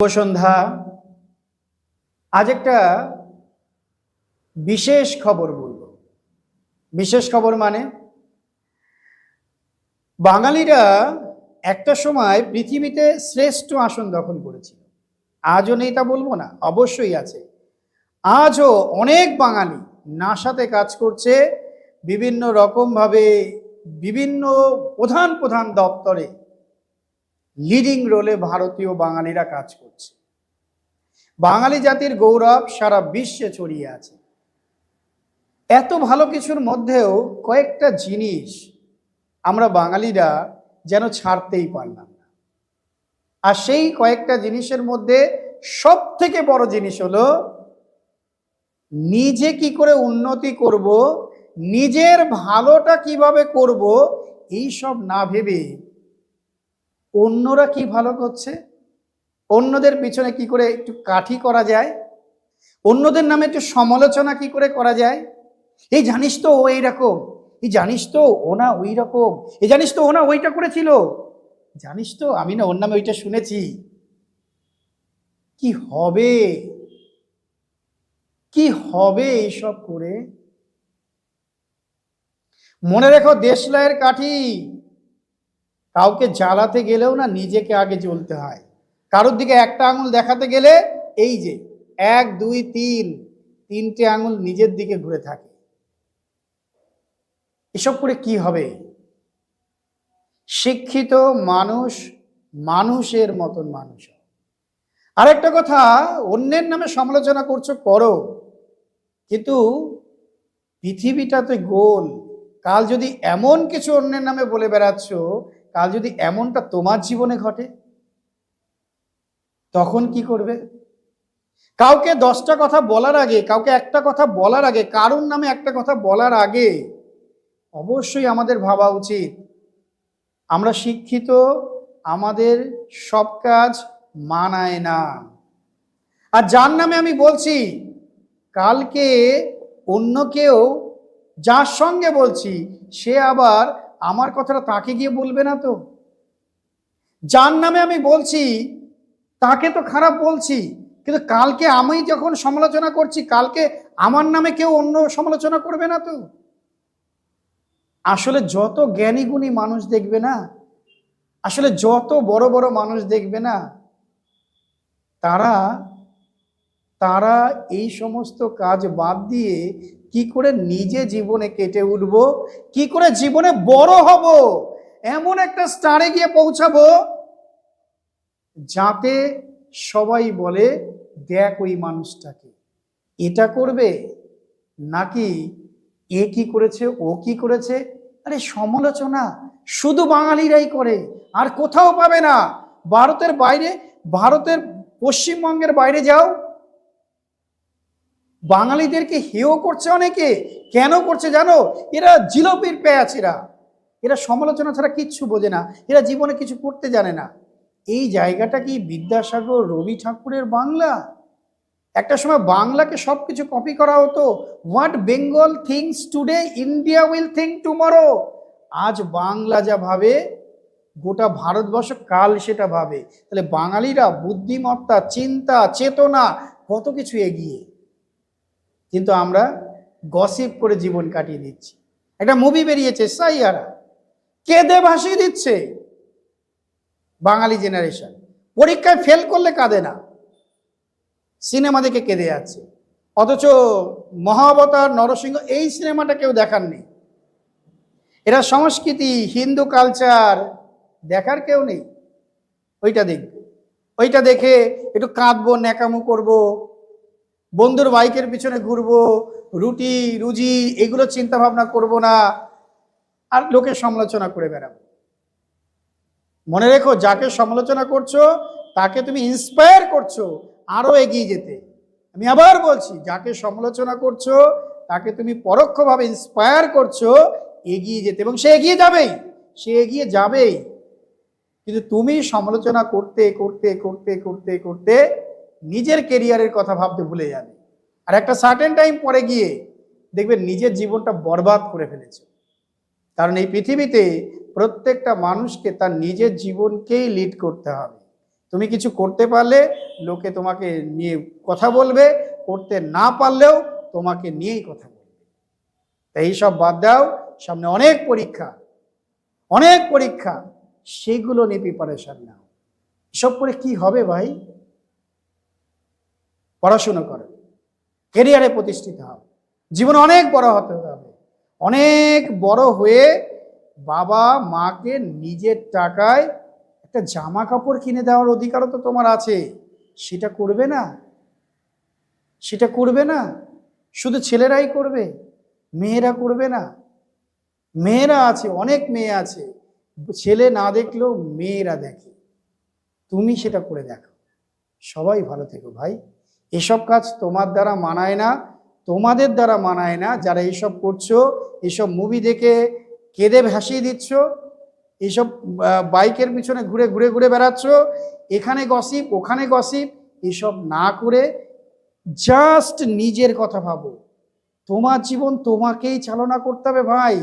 সন্ধ্যা আজ একটা বিশেষ খবর বলব। বিশেষ খবর মানে বাঙালিরা একটা সময় পৃথিবীতে শ্রেষ্ঠ আসন দখল করেছিল। আজও নেই তা বলব না, অবশ্যই আছে। আজও অনেক বাঙালি নাসাতে কাজ করছে, বিভিন্ন রকমভাবে বিভিন্ন প্রধান প্রধান দপ্তরে লিডিং রোলে ভারতীয় বাঙালিরা কাজ করছে। বাঙালি জাতির গৌরব সারা বিশ্বে ছড়িয়ে আছে। এত ভালো কিছুর মধ্যেও কয়েকটা জিনিস আমরা বাঙালিরা যেন ছাড়তেই পারলাম না। আর সেই কয়েকটা জিনিসের মধ্যে সব থেকে বড় জিনিস হলো, নিজে কি করে উন্নতি করব, নিজের ভালোটা কীভাবে করব এই সব না ভেবে অন্যরা কি ভালো করছে? অন্যদের পিছনে কি করে একটু কাঠি করা যায়? অন্যদের নামে একটু সমালোচনা কি করে করা যায়? এই জানিস তো ও এইরকম এই জানিস তো ও না ওই রকম, এই জানিস তো ও না ওইটা করেছিল। জানিস তো, আমি না ওর নামে ওইটা শুনেছি। কি হবে? কি হবে এইসব করে? মনে রেখো দেশলাইয়ের কাঠি। কাউকে জ্বালাতে গেলেও না নিজেকে আগে জ্বলতে হয়। কারোর দিকে একটা আঙুল দেখাতে গেলে এই যে, এক, দুই, তিন, তিনটে আঙুল নিজের দিকে ঘুরে থাকে। এসব করে কি হবে? শিক্ষিত মানুষ মানুষের মতন মানুষ। আরেকটা কথা, অন্যের নামে সমালোচনা করছ, করো। কিন্তু পৃথিবীটাতে গোল। কাল যদি এমন কিছু অন্যের নামে বলে বেড়াচ্ছ কাল যদি এমনটা তোমার জীবনে ঘটে, তখন কি করবে? কাউকে দশটা কথা বলার আগে, কাউকে একটা কথা বলার আগে, কারুর নামে একটা কথা বলার আগে অবশ্যই আমাদের ভাবা উচিত। আমরা শিক্ষিত, আমাদের সব কাজ মানায় না। আর যার নামে আমি বলছি, কালকে অন্য কেউ, যার সঙ্গে বলছি, সে আবার আমার কথাটা তাকে গিয়ে বলবে না তো? যার নামে আমি বলছি, তাকে তো খারাপ বলছি। কিন্তু কালকে আমি যখন সমালোচনা করছি, কালকে আমার নামে কেউ অন্য সমালোচনা করবে না তো? আসলে যত জ্ঞানী গুণী মানুষ দেখবে না, আসলে যত বড় বড় মানুষ দেখবে না, তারা তারা এই সমস্ত কাজ বাদ দিয়ে কি করে নিজে জীবনে কেটে উঠব? কি করে জীবনে বড় হব? এমন একটা স্টারে গিয়ে পৌঁছাবো যাতে সবাই বলে, দেখ ওই মানুষটাকে। এটা করবে নাকি এ কি করেছে, ও কি করেছে? আরে সমালোচনা, শুধু বাঙালিরাই করে, আর কোথাও পাবে না। ভারতের বাইরে, ভারতের পশ্চিমবঙ্গের বাইরে যাও বাঙালিদেরকে হেও করছে অনেকে। কেন করছে জানো? এরা জিলপির পেঁয়াজ এরা এরা সমালোচনা ছাড়া কিচ্ছু বোঝে না। এরা জীবনে কিছু করতে জানে না। এই জায়গাটা কি বিদ্যাসাগর রবি ঠাকুরের বাংলা? একটা সময় বাংলাকে সব কিছু কপি করা হতো। What Bengal thinks today India will think tomorrow আজ বাংলা যা ভাবে, গোটা ভারতবর্ষ কাল সেটা ভাবে। তাহলে বাঙালিরা বুদ্ধিমত্তা, চিন্তা, চেতনা, কত কিছু এগিয়ে। কিন্তু আমরা গসিপ করে জীবন কাটিয়ে দিচ্ছি। একটা মুভি বেরিয়েছে, সাইয়ারা। কেঁদে ভাসিয়ে দিচ্ছে বাঙালি জেনারেশন পরীক্ষায় ফেল করলে কাঁদে না। সিনেমা দেখে কেঁদে যাচ্ছে। অথচ মহাবতার নরসিংহ এই সিনেমাটা কেউ দেখাননি। এরা সংস্কৃতি, হিন্দু কালচার দেখার কেউ নেই। ওইটা দেখবে। ওইটা দেখে একটু কাঁদবো, ন্যাকামো করব। বন্ধুর বাইকের পিছনে ঘুরবো, রুটি, রুজি, এগুলো চিন্তা ভাবনা করব না, আর লোকের সমালোচনা করে বেড়াবো। মনে রেখো, যাকে সমালোচনা করছ, তাকে তুমি ইন্সপায়ার করছ আরও এগিয়ে যেতে। আমি আবার বলছি, যাকে সমালোচনা করছ, তাকে তুমি পরোক্ষভাবে ইন্সপায়ার করছ এগিয়ে যেতে। এবং সে এগিয়ে যাবেই, সে এগিয়ে যাবেই। কিন্তু তুমি সমালোচনা করতে করতে করতে করতে করতে নিজের কেরিয়ারের কথা ভাবতে ভুলে যাবে। আর একটা সার্টেন টাইম পরে গিয়ে দেখবে নিজের জীবনটা বরবাদ করে ফেলেছে। কারণ এই পৃথিবীতে প্রত্যেকটা মানুষকে তার নিজের জীবনকেই লিড করতে হবে। তুমি কিছু করতে পারলে লোকে তোমাকে নিয়ে কথা বলবে, করতে না পারলেও তোমাকে নিয়েই কথা বলবে। তাই এইসব বাদ দাও, সামনে অনেক পরীক্ষা অনেক পরীক্ষা, সেগুলো নিয়ে প্রিপারেশন নাও। এসব করে কি হবে ভাই? পড়াশুনো করো। কেরিয়ারে প্রতিষ্ঠিত হও জীবনে অনেক বড় হতে হবে। অনেক বড় হয়ে বাবা মাকে নিজের টাকায় একটা জামা কাপড় কিনে দেওয়ার অধিকারও তো তোমার আছে। সেটা করবে না। সেটা করবে না। শুধু ছেলেরাই করবে। মেয়েরা করবে না। মেয়েরা আছে, অনেক মেয়ে আছে। ছেলে না দেখলেও মেয়েরা দেখে। তুমি সেটা করে দেখো। সবাই ভালো থেকো ভাই। এসব কাজ তোমার দ্বারা মানায় না, তোমাদের দ্বারা মানায় না, যারা এইসব করছ এইসব মুভি দেখে কেঁদে ভাসিয়ে দিচ্ছ এইসব বাইকের পিছনে ঘুরে ঘুরে ঘুরে বেড়াচ্ছ, এখানে গসিপ ওখানে গসিপ এসব না করে জাস্ট নিজের কথা ভাবো। তোমার জীবন তোমাকেই চালনা করতে হবে ভাই।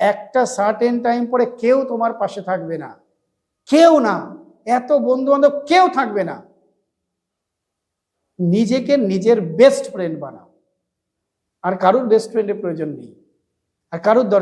একটা সার্টেন টাইম পরে কেউ তোমার পাশে থাকবে না। কেউ না। এত বন্ধু বান্ধব কেউ থাকবে না। নিজেকে নিজের বেস্ট ফ্রেন্ড বানাও। আর কারুর বেস্ট ফ্রেন্ডের প্রয়োজন নেই। আর কারুর দরকার